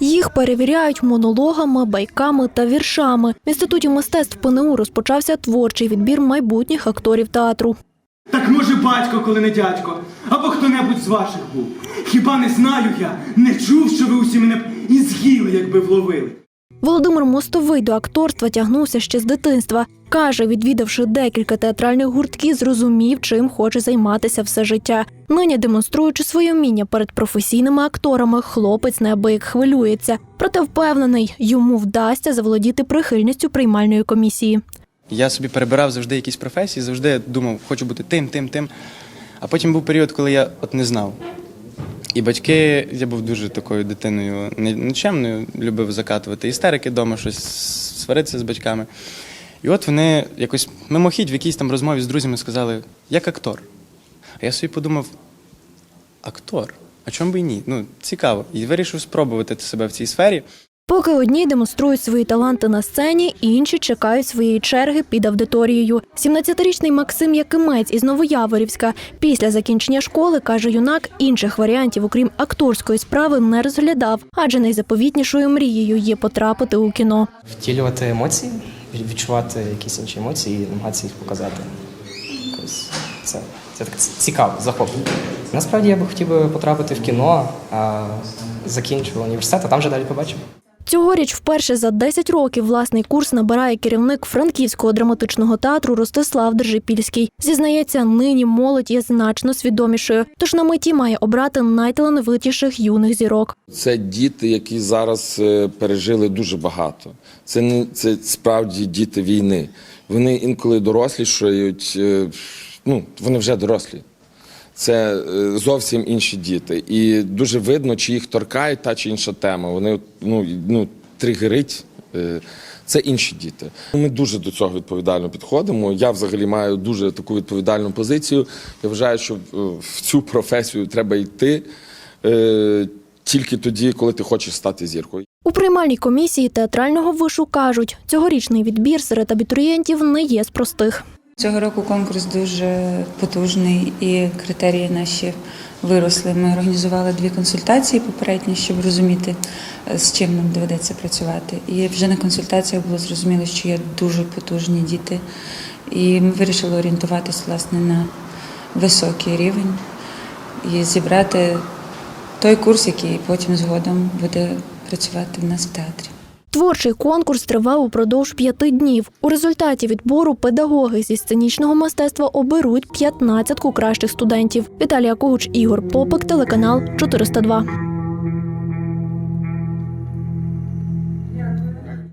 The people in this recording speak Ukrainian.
Їх перевіряють монологами, байками та віршами. В інституті мистецтв ПНУ розпочався творчий відбір майбутніх акторів театру. Так може батько, коли не дядько, або хто-небудь з ваших був. Хіба не знаю я, не чув, що ви усі мене і з'їли, якби вловили. Володимир Мостовий до акторства тягнувся ще з дитинства. Каже, відвідавши декілька театральних гуртків, зрозумів, чим хоче займатися все життя. Нині демонструючи своє вміння перед професійними акторами, хлопець неабияк хвилюється. Проте впевнений, йому вдасться заволодіти прихильністю приймальної комісії. Я собі перебирав завжди якісь професії, завжди думав, хочу бути тим, тим, тим. А потім був період, коли я от не знав. І батьки, я був дуже такою дитиною не- нечемною, любив закатувати істерики вдома, щось сваритися з батьками. І от вони якось мимохідь в якійсь там розмові з друзями сказали, як актор. А я собі подумав, актор? А чому би і ні? Ну, цікаво. І вирішив спробувати себе в цій сфері. Поки одні демонструють свої таланти на сцені, інші чекають своєї черги під аудиторією. 17-річний Максим Якимець із Новояворівська після закінчення школи каже юнак, інших варіантів, окрім акторської справи, не розглядав, адже найзаповітнішою мрією є потрапити у кіно. втілювати емоції, відчувати якісь інші емоції і намагатися їх показати. Це, це так цікаво, захоплює. Насправді я би хотів би потрапити в кіно, а закінчив університет, а там вже далі побачимо. Цьогоріч вперше за 10 років власний курс набирає керівник Франківського драматичного театру Ростислав Держипільський. Зізнається, нині молодь є значно свідомішою, тож на меті має обрати найталановитіших юних зірок. Це діти, які зараз е, пережили дуже багато. Це не це справді діти війни. Вони інколи дорослішають. е, Ну вони вже дорослі. Це е, зовсім інші діти, і дуже видно, чи їх торкає та чи інша тема. Вони ну, ну тригерить. е, Це інші діти. Ми дуже до цього відповідально підходимо. Я взагалі маю дуже таку відповідальну позицію. Я вважаю, що е, в цю професію треба йти тільки тоді, коли ти хочеш стати зіркою. У приймальній комісії театрального вишу кажуть, цьогорічний відбір серед абітурієнтів не є з простих. Цього року конкурс дуже потужний і критерії наші виросли. Ми організували дві консультації попередні, щоб розуміти, е, з чим нам доведеться працювати. І вже на консультаціях було зрозуміло, що є дуже потужні діти. І ми вирішили орієнтуватися власне на високий рівень і зібрати той курс, який потім згодом буде працювати в нас в театрі. Творчий конкурс тривав упродовж п'яти днів. У результаті відбору педагоги зі сценічного мистецтва оберуть 15 кращих студентів. Віталія Когуч, Ігор Попик, телеканал 402.